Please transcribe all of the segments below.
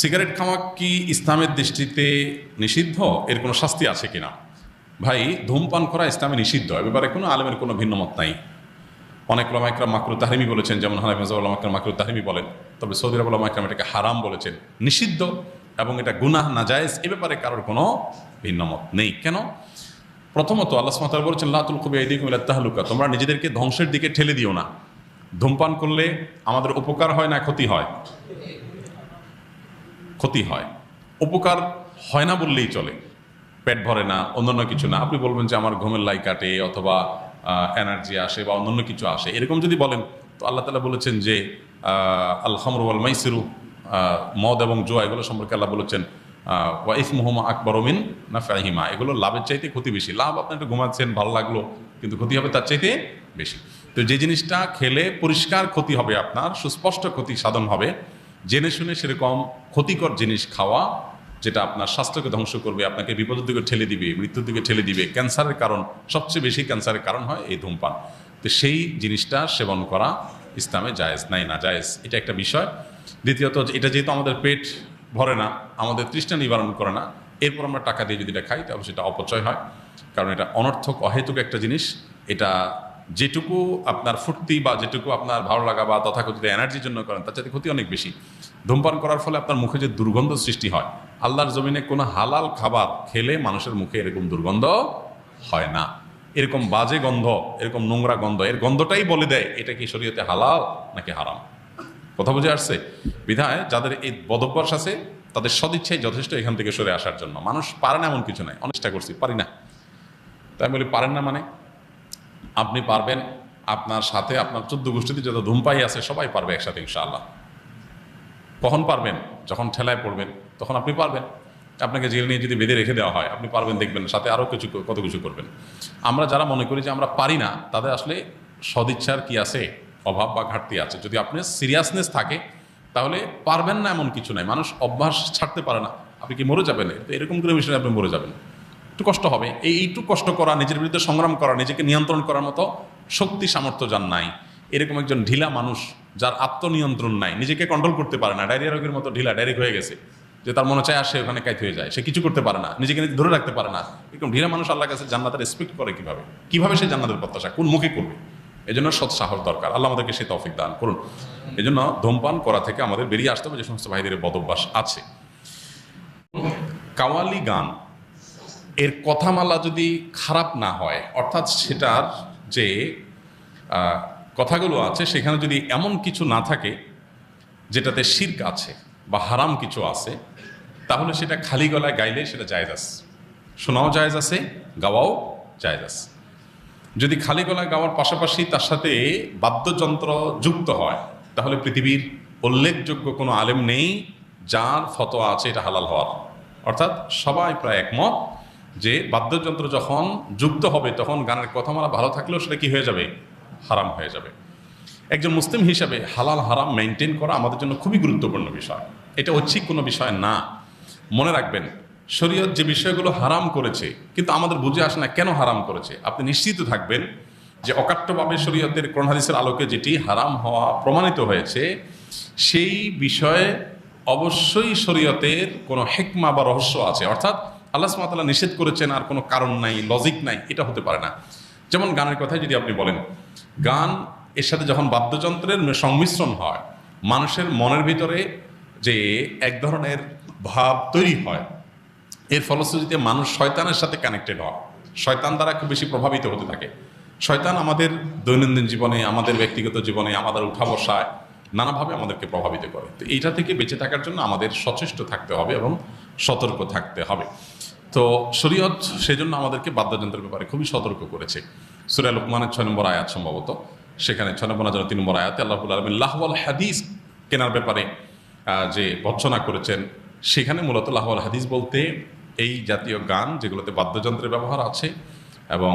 Cigarette খাওয়া কি ইসলামের দৃষ্টিতে নিষিদ্ধ? এর কোনো শাস্তি আছে কিনা? ভাই, ধূমপান করা ইসলামে নিষিদ্ধ। এ ব্যাপারে কোনো আলেমের কোনো ভিন্ন মত নাই। অনেক ওলামাইকরাম মাকরু তাহরিমি বলেছেন, যেমন হানাফি মাজাব ওলামাইকরাম মাকরু তাহরিমি বলেন, তবে সৌদি আরব ওলামাইকরাম এটাকে হারাম বলেছেন, নিষিদ্ধ, এবং এটা গুনাহ, নাজায়েজ, এ ব্যাপারে কারোর কোনো ভিন্ন মত নেই। কেন? প্রথমত আল্লাহ সুমাতাল বলেছেন লাতুল কবি এদিকে তাহলুকা তোমরা নিজেদেরকে ধ্বংসের দিকে ঠেলে দিও না। ধূমপান করলে আমাদের উপকার হয় না ক্ষতি হয়? ক্ষতি হয়। উপকার হয় না বললেই চলে। পেট ভরে না, অন্যান্য কিছু না। আপনি বলবেন যে আমার ঘুমের লাই কাটে অথবা এনার্জি আসে বা অন্যান্য কিছু আসে। এরকম যদি বলেন, তো আল্লাহ তালা বলেছেন যে আল মাইসিরু মদ এবং জোয়া, এগুলো সম্পর্কে আল্লাহ বলেছেন ওয়াইফ মোহাম্মদ আকবরমিন না ফাহিমা এগুলো লাভের চাইতে ক্ষতি বেশি। লাভ আপনি একটু ঘুমাচ্ছেন, ভালো লাগল, কিন্তু ক্ষতি হবে তার চাইতে বেশি। তো যে জিনিসটা খেলে পরিষ্কার ক্ষতি হবে আপনার, সুস্পষ্ট ক্ষতি সাধন হবে জেনে শুনে সেরকম ক্ষতিকর জিনিস খাওয়া, যেটা আপনার স্বাস্থ্যকে ধ্বংস করবে, আপনাকে বিপদের দিকে ঠেলে দিবে, মৃত্যুর দিকে ঠেলে দিবে, ক্যান্সারের কারণ, সবচেয়ে বেশি ক্যান্সারের কারণ হয় এই ধূমপান। তো সেই জিনিসটা সেবন করা ইসলামে জায়েজ, নাই না জায়েজ, এটা একটা বিষয়। দ্বিতীয়ত, এটা যেহেতু আমাদের পেট ভরে না, আমাদের তৃষ্ণা নিবারণ করে না, এরপর আমরা টাকা দিয়ে যদি এটা খাই, তাহলে সেটা অপচয় হয়। কারণ এটা অনর্থক, অহেতুক একটা জিনিস, এটা যেটুকু আপনার ফুর্তি বা যেটুকু আপনার ভালো লাগা বা তথাকথিত এনার্জির জন্য করেন, তার চাইতে ক্ষতি অনেক বেশি। ধূমপান করার ফলে আপনার মুখে যে দুর্গন্ধ সৃষ্টি হয়, আল্লাহর জমিনে কোনো হালাল খাবার খেলে মানুষের মুখে এরকম দুর্গন্ধ হয় না। এরকম বাজে গন্ধ, এরকম নোংরা গন্ধ, এর গন্ধটাই বলে দেয়, এটা কি শরীয়তে হালাল নাকি হারাম? কথা বুঝে আসছে? বিধায় যাদের এই বদভ্যাস আছে, তাদের সদিচ্ছাই যথেষ্ট এখান থেকে সরে আসার জন্য। মানুষ পারে না এমন কিছু নাই অনেকটা করছি, পারি না। তাই বলি, পারেন না মানে? আপনি পারবেন, আপনার সাথে আপনার চোদ্দ গোষ্ঠীতে যত ধূমপাই আছে সবাই পারবে একসাথে ইনশাআল্লাহ। কখন পারবেন? যখন ঠেলায় পড়বেন, তখন আপনি পারবেন। আপনাকে জেল নিয়ে যদি বেঁধে রেখে দেওয়া হয়, আপনি পারবেন, দেখবেন, সাথে আরও কিছু, কত কিছু করবেন। আমরা যারা মনে করি যে আমরা পারি না, তাদের আসলে সদিচ্ছার কি আছে? অভাব বা ঘাটতি আছে। যদি আপনার সিরিয়াসনেস থাকে, তাহলে পারবেন না এমন কিছু নাই। মানুষ অভ্যাস ছাড়তে পারে না। আপনি কি মরে যাবেন? তো এরকম করে বিষয়ে আপনি মরে যাবেন। একটু কষ্ট হবে। এই একটু কষ্ট করা, নিজের বিরুদ্ধে সংগ্রাম করা, নিজেকে নিয়ন্ত্রণ করার মতো শক্তি, সামর্থ্য যার নাই। এরকম একজন ঢিলা মানুষ যার আত্মনিয়ন্ত্রণ নাই, নিজেকে কন্ট্রোল করতে পারে না। ডায়রিয়া রোগের মতো ঢিলা ডাইরেক্ট হয়ে গেছে। যে তার মনে চায় আসে ওখানে কাইতে হয়ে যায়। সে কিছু করতে পারে না, নিজেকে নিজে ধরে রাখতে পারে না। এরকম ঢিলা মানুষ আল্লাহ কাছে জান্নাতের রেসপেক্ট করে কীভাবে? কীভাবে সে জান্নাতের প্রত্যাশা, কোন মুখে করবে? এই জন্য সৎ সাহস দরকার। আল্লাহ আমাদেরকে সে তৌফিক দান করুন। এই জন্য ধূমপান করা থেকে আমাদের বেরিয়ে আসতে হবে। যে সমস্ত ভাইদের বদভ্যাস আছে। কাওয়ালি গান এর কথামালা যদি খারাপ না হয়, অর্থাৎ সেটার যে কথাগুলো আছে, সেখানে যদি এমন কিছু না থাকে, যেটাতে শির্ক আছে বা হারাম কিছু আছে, তাহলে সেটা খালি গলায় গাইলে সেটা আছে। শোনাও জায়জ আছে, গাওয়াও জায়জ আছে। যদি খালি গলায় গাওয়ার পাশাপাশি তার সাথে বাদ্যযন্ত্র যুক্ত হয়, তাহলে পৃথিবীর উল্লেখযোগ্য কোনো আলেম নেই যার ফতোয়া আছে এটা হালাল হওয়ার। অর্থাৎ সবাই প্রায় একমত যে বাদ্যযন্ত্র যখন যুক্ত হবে, তখন গানের কথামালা ভালো থাকলেও সেটা কি হয়ে যাবে? হারাম হয়ে যাবে। একজন মুসলিম হিসাবে হালাল, হারাম মেনটেন করা আমাদের জন্য খুবই গুরুত্বপূর্ণ বিষয়। এটা ঐচ্ছিক কোনো বিষয় না। মনে রাখবেন, শরীয়ত যে বিষয়গুলো হারাম করেছে, কিন্তু আমাদের বুঝে আসে না কেন হারাম করেছে। আপনি নিশ্চিত থাকবেন যে অকাট্যভাবে শরীয়তের হাদিসের আলোকে যেটি হারাম হওয়া প্রমাণিত হয়েছে, সেই বিষয়ে অবশ্যই শরীয়তের কোনো হেকমা বা রহস্য আছে। অর্থাৎ আল্লাহ সুমাতাল্লাহ নিষেধ করেছেন, আর কোনো কারণ নাই লজিক নাই, এটা হতে পারে না। যেমন গানের কথাই যদি আপনি বলেন, গান এর সাথে যখন বাদ্যযন্ত্রের সংমিশ্রণ হয়, মানুষের মনের ভিতরে যে এক ধরনের ভাব তৈরি হয়, এর ফলশ্রুতিতে মানুষ শয়তানের সাথে কানেক্টেড হয়। শয়তান দ্বারা খুব বেশি প্রভাবিত হতে থাকে। শয়তান আমাদের দৈনন্দিন জীবনে, আমাদের ব্যক্তিগত জীবনে, আমাদের উঠা বসায়, নানাভাবে আমাদেরকে প্রভাবিত করে। তো এইটা থেকে বেঁচে থাকার জন্য আমাদের সচেষ্ট থাকতে হবে এবং সতর্ক থাকতে হবে। তো শরীয়ত সেজন্য আমাদেরকে বাদ্যযন্ত্রের ব্যাপারে খুবই সতর্ক করেছে। সুরা লোকমানের ছয় নম্বর আয়াত সম্ভবত। সেখানে ছয় নম্বর হাজার তিন নম্বর আয়াতে আল্লাহুল আলমিন লাহওয়াল হাদিস কেনার ব্যাপারে যে ভৎসনা করেছেন, সেখানে মূলত লাহওয়াল হাদিস বলতে এই জাতীয় গান যেগুলোতে বাদ্যযন্ত্রের ব্যবহার আছে এবং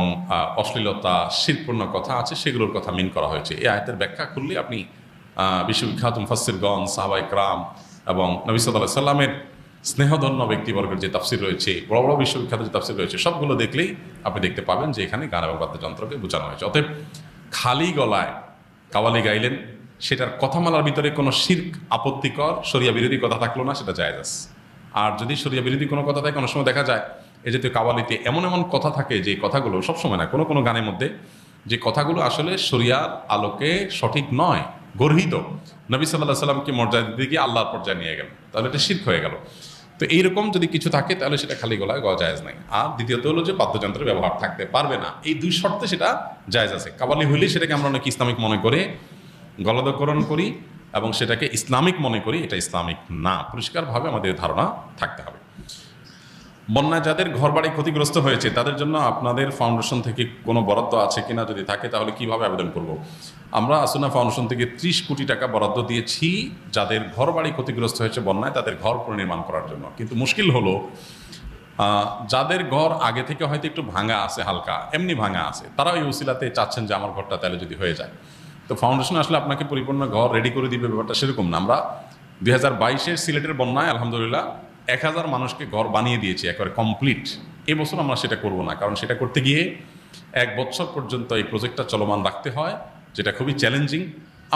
অশ্লীলতা শিরপূর্ণ কথা আছে, সেগুলোর কথা মিন করা হয়েছে। এই আয়াতের ব্যাখ্যা করলে আপনি বিশ্ববিখ্যাত মুফাসিরগণ সাহাবাই ক্রাম এবং নবী সাল্লাহ সাল্লামের স্নেহধন্য ব্যক্তিবর্গের যে তাফসির রয়েছে, বড় বড় বিশ্ববিখ্যাত যে তাফসির রয়েছে, সবগুলো দেখলেই আপনি দেখতে পাবেন যে এখানে গান এবং বাদ্যযন্ত্রকে বোঝানো হয়েছে। অতএব খালি গলায় কাওয়ালি গাইলেন, সেটার কথামালার ভিতরে কোনো শির্ক আপত্তিকর সরিয়া বিরোধী কথা থাকল না, সেটা জায়জ আছে। আর যদি সরিয়া বিরোধী কোনো কথা থাকে কোনো সময় দেখা যায়, এই জাতীয় কাওয়ালিতে এমন এমন কথা থাকে যে কথাগুলো সবসময় না, কোনো কোনো গানের মধ্যে যে কথাগুলো আসলে শরিয়ার আলোকে সঠিক নয় গর্হিত। নবী সাল্লাহ সাল্লামকে মর্যাদা দিতে গিয়ে আল্লাহর পর্যায়ে নিয়ে গেল। তাহলে এটা শির্ক হয়ে গেল। তো এইরকম যদি কিছু থাকে, তাহলে সেটা খালি গলায় গওয়া জায়েজ নাই। আর দ্বিতীয়ত হলো যে বাদ্যযন্ত্রের ব্যবহার থাকতে পারবে না। এই দুই শর্তে সেটা জায়েজ আছে। কাবালি হইলে সেটাকে আমরা অনেক ইসলামিক মনে করে, গলদকরণ করি এবং সেটাকে ইসলামিক মনে করি, এটা ইসলামিক না। পরিষ্কারভাবে আমাদের ধারণা থাকতে হবে। বন্যায় যাদের ঘরবাড়ি ক্ষতিগ্রস্ত হয়েছে, তাদের জন্য আপনাদের ফাউন্ডেশন থেকে কোনো বরাদ্দ আছে কিনা যদি থাকে, তাহলে কীভাবে আবেদন করব? আমরা আসুনা ফাউন্ডেশন থেকে ত্রিশ কোটি টাকা বরাদ্দ দিয়েছি যাদের ঘরবাড়ি ক্ষতিগ্রস্ত হয়েছে বন্যায়, তাদের ঘর পুনর্নির্মাণ করার জন্য। কিন্তু মুশকিল হলো যাদের ঘর আগে থেকে হয়তো একটু ভাঙা আছে হালকা, এমনি ভাঙা আছে, তারাও এই উসিলাতে চাচ্ছেন যে আমার ঘরটা তাহলে যদি হয়ে যায়। তো ফাউন্ডেশন আসলে আপনাকে পরিপূর্ণ ঘর রেডি করে দিবে ব্যাপারটা সেরকম না। আমরা দুই হাজার বাইশের সিলেটের বন্যায়, আলহামদুলিল্লাহ এক হাজার মানুষকে ঘর বানিয়ে দিয়েছি, একেবারে কমপ্লিট এবছর আমরা সেটা করব না, কারণ সেটা করতে গিয়ে এক বছর পর্যন্ত এই প্রজেক্টটা চলমান রাখতে হয়, যেটা খুবই চ্যালেঞ্জিং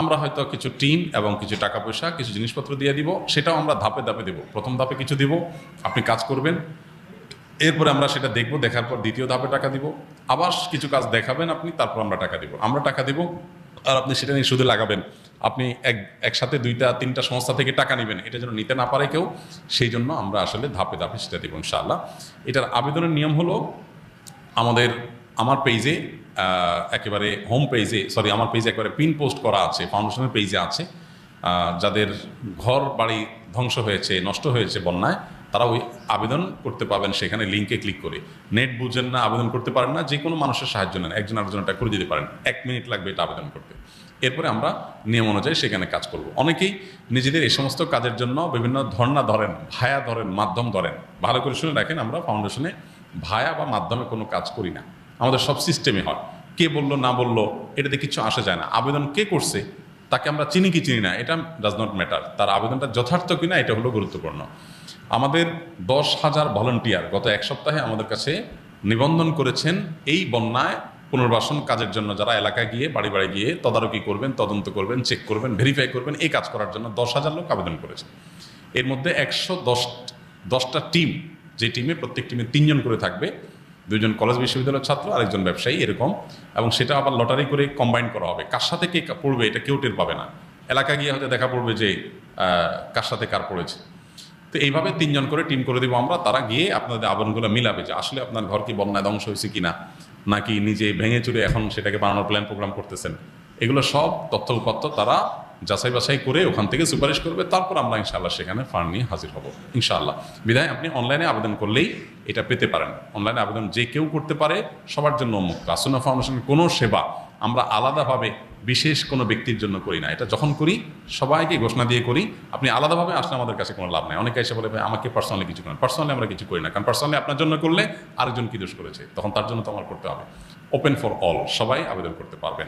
আমরা হয়তো কিছু টিম এবং কিছু টাকা পয়সা কিছু জিনিসপত্র দিয়ে দিব, সেটাও আমরা ধাপে ধাপে দেব। প্রথম ধাপে কিছু দিব, আপনি কাজ করবেন। এরপরে আমরা সেটা দেখব, দেখার পর দ্বিতীয় ধাপে টাকা দিব। আবার কিছু কাজ দেখাবেন আপনি, তারপর আমরা টাকা দিব। আমরা টাকা দিব, আর আপনি সেটা নিয়ে শুধু লাগাবেন। আপনি এক, একসাথে দুইটা, তিনটা সংস্থা থেকে টাকা নেবেন, এটা যেন নিতে না পারে কেউ, সেই জন্য আমরা আসলে ধাপে ধাপে সেটা দিব, ইনশাআল্লাহ। এটার আবেদনের নিয়ম হলো, আমাদের, আমার পেজে একেবারে হোম পেজে সরি আমার পেজে একেবারে পিন পোস্ট করা আছে ফাউন্ডেশনের পেজে আছে। যাদের ঘর বাড়ি ধ্বংস হয়েছে, নষ্ট হয়েছে বন্যায় তারা ওই আবেদন করতে পারবেন সেখানে লিঙ্কে ক্লিক করে। নেট বুঝেন না, আবেদন করতে পারেন না যে কোনো মানুষের সাহায্য নেন। একজন আরেকজনটা করে দিতে পারেন। এক মিনিট লাগবে এটা আবেদন করতে। এরপরে আমরা নিয়ম অনুযায়ী সেখানে কাজ করব। অনেকেই নিজেদের এই সমস্ত কাজের জন্য বিভিন্ন ধর্ণা ধরেন, ভায়া ধরেন, মাধ্যম ধরেন। ভালো করে শুনে রাখেন, আমরা ফাউন্ডেশনে ভায়া বা মাধ্যমে কোনো কাজ করি না। আমাদের সব সিস্টেমে হয়। কে বলল, না বলল, এটাতে কিছু আসা যায় না। আবেদন কে করছে, তাকে আমরা চিনি কি চিনি না, এটা ডাজ নট ম্যাটার তার আবেদনটা যথার্থ কিনা, এটা হলো গুরুত্বপূর্ণ। আমাদের দশ হাজার ভলান্টিয়ার গত এক সপ্তাহে আমাদের কাছে নিবন্ধন করেছেন এই বন্যায় পুনর্বাসন কাজের জন্য যারা এলাকায় গিয়ে, বাড়ি বাড়ি গিয়ে তদারকি করবেন, তদন্ত করবেন চেক করবেন ভেরিফাই করবেন, এই কাজ করার জন্য দশ হাজার লোক আবেদন করেছে। এর মধ্যে একশো দশ, দশটা টিম যে টিমে প্রত্যেক টিমে তিনজন করে থাকবে। দুজন কলেজ বিশ্ববিদ্যালয়ের ছাত্র, আরেকজন ব্যবসায়ী, এরকম। এবং সেটা আবার লটারি করে কম্বাইন করা হবে। কার সাথে কে পড়বে, এটা কেউ টের পাবে না। এলাকা গিয়ে হয়তো দেখা পড়বে যে কার সাথে কার পড়েছে। তো এইভাবে তিনজন করে টিম করে দিব আমরা, তারা গিয়ে আপনাদের আবেদনগুলো মিলাবে যে আসলে আপনার ঘর কি বন্যায় ধ্বংস হয়েছে কিনা, নাকি নিজে ভেঙে চুরে এখন সেটাকে বানানোর প্ল্যান প্রোগ্রাম করতেছেন। এগুলো সব তথ্য উপাত্ত তারা যাচাই বাছাই করে ওখান থেকে সুপারিশ করবে, তারপর আমরা ইনশাআল্লাহ সেখানে ফান্ড নিয়ে হাজির হব, ইনশাআল্লাহ। বিধায় আপনি অনলাইনে আবেদন করলেই এটা পেতে পারেন। অনলাইনে আবেদন যে কেউ করতে পারে, সবার জন্য উন্মুক্ত আসুনা ফাউন্ডেশনের কোনো সেবা আমরা আলাদাভাবে বিশেষ কোনো ব্যক্তির জন্য করি না। এটা যখন করি, সবাইকে ঘোষণা দিয়ে করি, আপনি আলাদাভাবে আসলে আমাদের কাছে কোনো লাভ নাই। অনেকে এসে বলে, ভাই, আমাকে পার্সোনালি কিছু করেন। পার্সোনালি আমরা কিছু করি না। কারণ পার্সোনালি আপনার জন্য করলে আরেকজন কি দোষ করেছে? তখন তার জন্য তো আমার করতে হবে। ওপেন ফর অল সবাই আবেদন করতে পারবেন।